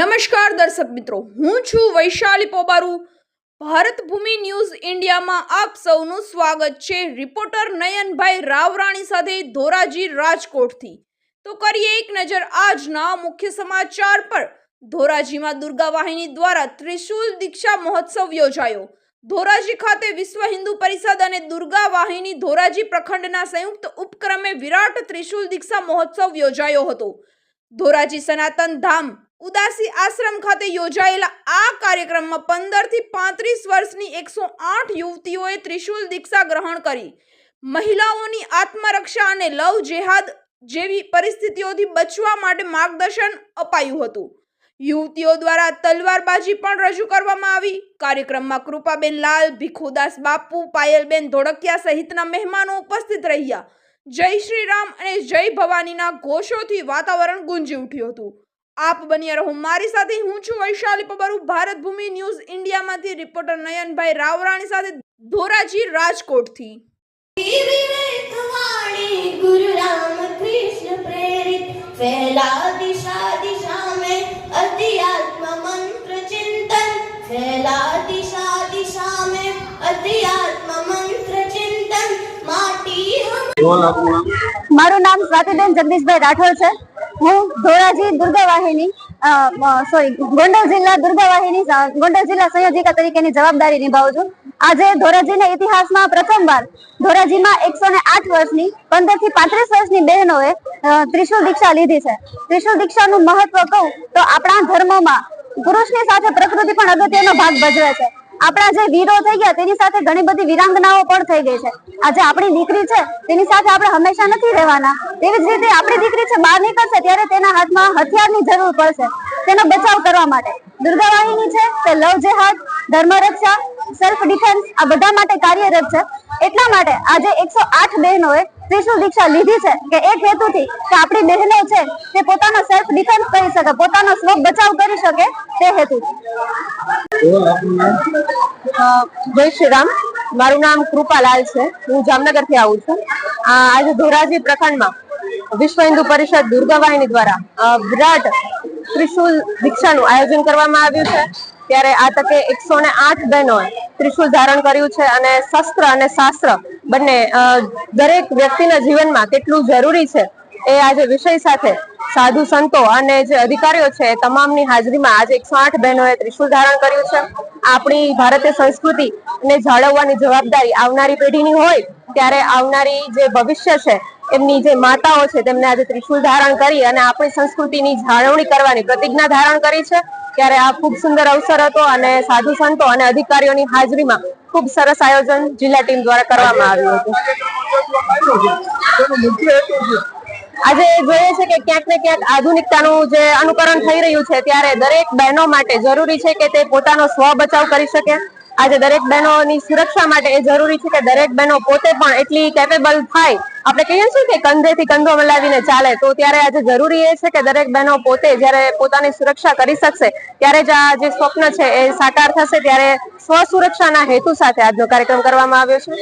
નમસ્કાર દર્શક મિત્રો, હું છું વૈશાલી પોબારુ. ભારત ભૂમિ ન્યૂઝ ઇન્ડિયામાં આપ સૌનું સ્વાગત છે રિપોર્ટર નયનભાઈ રાવરાણી સાથે ધોરાજી રાજકોટથી. તો કરીએ એક નજર આજના મુખ્ય સમાચાર પર. ધોરાજીમાં દુર્ગા વાહિની દ્વારા ત્રિશુલ દીક્ષા મહોત્સવ યોજાયો. ધોરાજી ખાતે વિશ્વ હિન્દુ પરિષદ અને દુર્ગા વાહિની ધોરાજી પ્રખંડના સંયુક્ત ઉપક્રમે વિરાટ ત્રિશુલ દીક્ષા મહોત્સવ યોજાયો હતો. ધોરાજી સનાતન ધામ ઉદાસી આશ્રમ ખાતે યોજાયેલા આ કાર્યક્રમમાં પંદરથી પાંત્રીસ વર્ષની એકસો આઠ યુવતીઓએ ત્રિશુલ દીક્ષા ગ્રહણ કરી. મહિલાઓની આત્મરક્ષા અને લવ જેહાદ જેવી પરિસ્થિતિઓથી બચવા માટે માર્ગદર્શન અપાયું હતું. યુવતીઓ દ્વારા તલવારબાજી પણ રજૂ કરવામાં આવી. કાર્યક્રમમાં કૃપાબેન લાલ, ભીખુદાસ બાપુ, પાયલબેન ધોળકિયા સહિતના મહેમાનો ઉપસ્થિત રહ્યા. જય શ્રી રામ અને જય ભવાનીના ઘોષોથી વાતાવરણ ગુંજી ઉઠ્યું હતું. આપ બન્યા રહો. મારી સાથે હું છું વૈશાલી પબારુ ભારત ભૂમિ ન્યૂઝ ઇન્ડિયામાંથી રિપોર્ટર નયનભાઈ રાવરાણી સાથે ધોરાજી રાજકોટથી. મારું નામ સ્વાતિબેન જગદીશભાઈ રાઠોડ છે. હું ધોરાજી દુર્ગા વાહિની સોરી ગોંડલ જિલ્લા દુર્ગા વાહિની ગોંડલ જિલ્લા સંયોજિકા તરીકેની જવાબદારી નિભાવું છું. આજે ધોરાજીના ઇતિહાસમાં પ્રથમવાર ધોરાજીમાં એકસો ને આઠ વર્ષની પંદરથી પાંત્રીસ વર્ષની બહેનોએ ત્રિશુલ દીક્ષા લીધી છે. ત્રિશુલ દીક્ષાનું મહત્વ કહું તો આપણા ધર્મમાં પુરુષની સાથે પ્રકૃતિ પણ અગત્યનો ભાગ ભજવે છે. આપણા જે વીરો થઈ ગયા, તેની સાથે ઘણી બધી વિરાંગનાઓ પણ થઈ ગઈ છે. આજે આપણી દીકરી છે, તેની સાથે આપણે હંમેશા નથી રહેવાના. તેવી જ રીતે આપણી દીકરી છે, બહાર નીકળશે ત્યારે તેના હાથમાં હથિયારની જરૂર પડશે તેનો બચાવ કરવા માટે. દુર્ગા વાહિની છે, તે લવ જેહાદ ધર્મ રક્ષા સેલ્ફ ડિફેન્સ આ બધા માટે કાર્યરત છે. એટલા માટે આજે એકસો આઠ બહેનોએ ત્રિશુલ દીક્ષા લીધી છે કે એક હેતુથી કે આપણી બહેનો છે, તે પોતાનો સેલ્ફ ડિફેન્સ કરી શકે, પોતાનો સ્વ બચાવ કરી શકે તે હેતુથી. જય શ્રી રામ. મારું નામ કૃપાલાલ છે. હું જામનગરથી આવું છું. આજે ધોરાજી પ્રખંડમાં વિશ્વ હિન્દુ પરિષદ દુર્ગા વાહિની દ્વારા વિરાટ ત્રિશુલ દીક્ષાનું આયોજન કરવામાં આવ્યું છે. ત્યારે આ તકે એકસો ને આઠ બહેનોએ ત્રિશુલ ધારણ કર્યું છે અને શસ્ત્ર અને શાસ્ત્ર બંને દરેક વ્યક્તિના જીવનમાં કેટલું જરૂરી છે એ આજે વિષય સાથે સાધુ સંતો અને જે અધિકારીઓ છે તમામની હાજરીમાં આજે એકસો આઠ બહેનોએ ત્રિશુલ ધારણ કર્યું છે. આપણી ભારતીય સંસ્કૃતિ ને જાળવવાની જવાબદારી આવનારી પેઢીની હોય ત્યારે આવનારી જે ભવિષ્ય છે, એમની જે માતાઓ છે તેમને આજે ત્રિશુલ ધારણ કરી અને આપણી સંસ્કૃતિની જાળવણી કરવાની પ્રતિજ્ઞા ધારણ કરી છે. ત્યારે આ ખૂબ સુંદર અવસર હતો અને સાધુ સંતો અને અધિકારીઓની હાજરીમાં ખૂબ સરસ આયોજન જિલ્લા ટીમ દ્વારા કરવામાં આવ્યું હતું. આજે જોઈએ છે કે ક્યાંક ને ક્યાંક આધુનિકતાનું જે અનુકરણ થઈ રહ્યું છે ત્યારે દરેક બહેનો માટે જરૂરી છે કે તે પોતાનો સ્વ બચાવ કરી શકે. આજે દરેક બહેનોની સુરક્ષા માટે એ જરૂરી છે કે દરેક બહેનો પોતે પણ એટલી કેપેબલ થાય. આપણે કહીએ છીએ કે કંધેથી કંધો મિલાવીને ચાલે. તો ત્યારે આજે જરૂરી એ છે કે દરેક બહેનો પોતે જ્યારે પોતાની સુરક્ષા કરી શકશે, ત્યારે જ આ જે સ્વપ્ન છે એ સાકાર થશે, ત્યારે સ્વ સુરક્ષાના હેતુ સાથે આજનો કાર્યક્રમ કરવામાં આવ્યો છે.